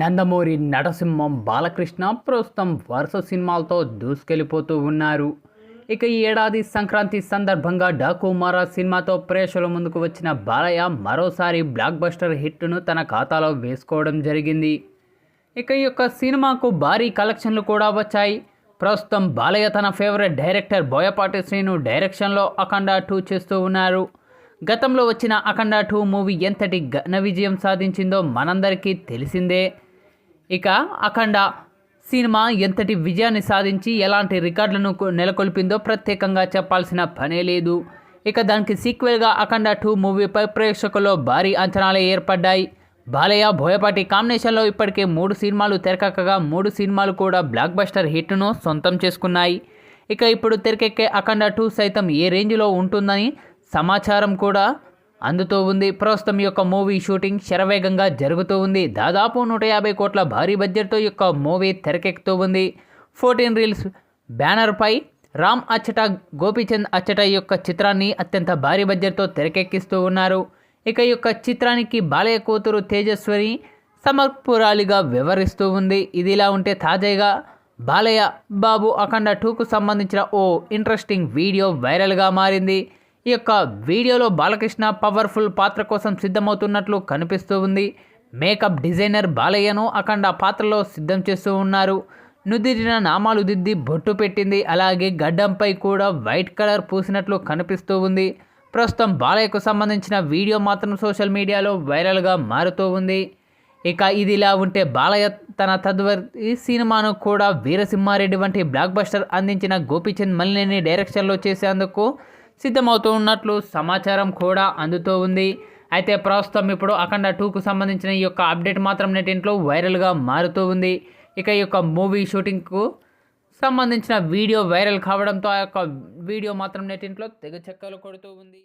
నందమూరి నరసింహం బాలకృష్ణ ప్రస్తుతం వరుస సినిమాలతో దూసుకెళ్ళిపోతూ ఉన్నారు. ఇక ఈ ఏడాది సంక్రాంతి సందర్భంగా డాకు మారా సినిమాతో ప్రేక్షకుల ముందుకు వచ్చిన బాలయ్య మరోసారి బ్లాక్ బస్టర్ హిట్ను తన ఖాతాలో వేసుకోవడం జరిగింది. ఇక ఈ యొక్క సినిమాకు భారీ కలెక్షన్లు కూడా వచ్చాయి. ప్రస్తుతం బాలయ్య తన ఫేవరెట్ డైరెక్టర్ బోయపాటి శ్రీను డైరెక్షన్లో అఖండ టూ చేస్తూ ఉన్నారు. గతంలో వచ్చిన అఖండ టూ మూవీ ఎంతటి ఘన విజయం సాధించిందో మనందరికీ తెలిసిందే. ఇక అఖండ సినిమా ఎంతటి విజయాన్ని సాధించి ఎలాంటి రికార్డులను నెలకొల్పిందో ప్రత్యేకంగా చెప్పాల్సిన పనే లేదు. ఇక దానికి సీక్వెల్గా అఖండ టూ మూవీపై ప్రేక్షకుల్లో భారీ అంచనాలు ఏర్పడ్డాయి. బాలయ్య బోయపాటి కాంబినేషన్లో ఇప్పటికే మూడు సినిమాలు తెరకెక్కగా మూడు సినిమాలు కూడా బ్లాక్ బస్టర్ హిట్ను సొంతం చేసుకున్నాయి. ఇక ఇప్పుడు తెరకెక్కే అఖండ టూ సైతం ఏ రేంజ్లో ఉంటుందని సమాచారం కూడా అందుతూ ఉంది. ప్రస్తుతం ఈ యొక్క మూవీ షూటింగ్ శరవేగంగా జరుగుతూ ఉంది. దాదాపు నూట యాభై కోట్ల భారీ బడ్జెట్తో ఈ యొక్క మూవీ తెరకెక్కుతూ ఉంది. ఫోర్టీన్ రీల్స్ బ్యానర్పై రామ్ అచ్చట గోపీచంద్ అచ్చట ఈ యొక్క చిత్రాన్ని అత్యంత భారీ బడ్జెట్తో తెరకెక్కిస్తూ ఉన్నారు. ఇక ఈ యొక్క చిత్రానికి బాలయ్య కూతురు తేజస్వరి సమర్పురాలిగా వ్యవహరిస్తూ ఉంది. ఇది ఇలా ఉంటే తాజాగా బాలయ్య బాబు అఖండ టూకు సంబంధించిన ఓ ఇంట్రెస్టింగ్ వీడియో వైరల్గా మారింది. ఈ యొక్క వీడియోలో బాలకృష్ణ పవర్ఫుల్ పాత్ర కోసం సిద్ధమవుతున్నట్లు కనిపిస్తూ ఉంది. మేకప్ డిజైనర్ బాలయ్యను అఖండ పాత్రలో సిద్ధం చేస్తూ ఉన్నారు. నుదిరిన నామాలు దిద్ది బొట్టు పెట్టింది. అలాగే గడ్డంపై కూడా వైట్ కలర్ పూసినట్లు కనిపిస్తూ ఉంది. ప్రస్తుతం బాలయ్యకు సంబంధించిన వీడియో మాత్రం సోషల్ మీడియాలో వైరల్గా మారుతూ ఉంది. ఇక ఇది ఇలా ఉంటే బాలయ్య తన తదుపరి సినిమాను కూడా వీరసింహారెడ్డి వంటి బ్లాక్ బస్టర్ అందించిన గోపీచంద్ మల్లిని డైరెక్షన్లో చేసేందుకు సిద్ధమవుతూ ఉన్నట్లు సమాచారం కూడా అందుతూ ఉంది. అయితే ప్రస్తుతం ఇప్పుడు అఖండ టూకు సంబంధించిన ఈ యొక్క అప్డేట్ మాత్రం నెటింట్లో వైరల్గా మారుతూ ఉంది. ఇక ఈ యొక్క మూవీ షూటింగ్కు సంబంధించిన వీడియో వైరల్ కావడంతో ఆ యొక్క వీడియో మాత్రం నెటింట్లో తెగ చెక్కలు కొడుతూ ఉంది.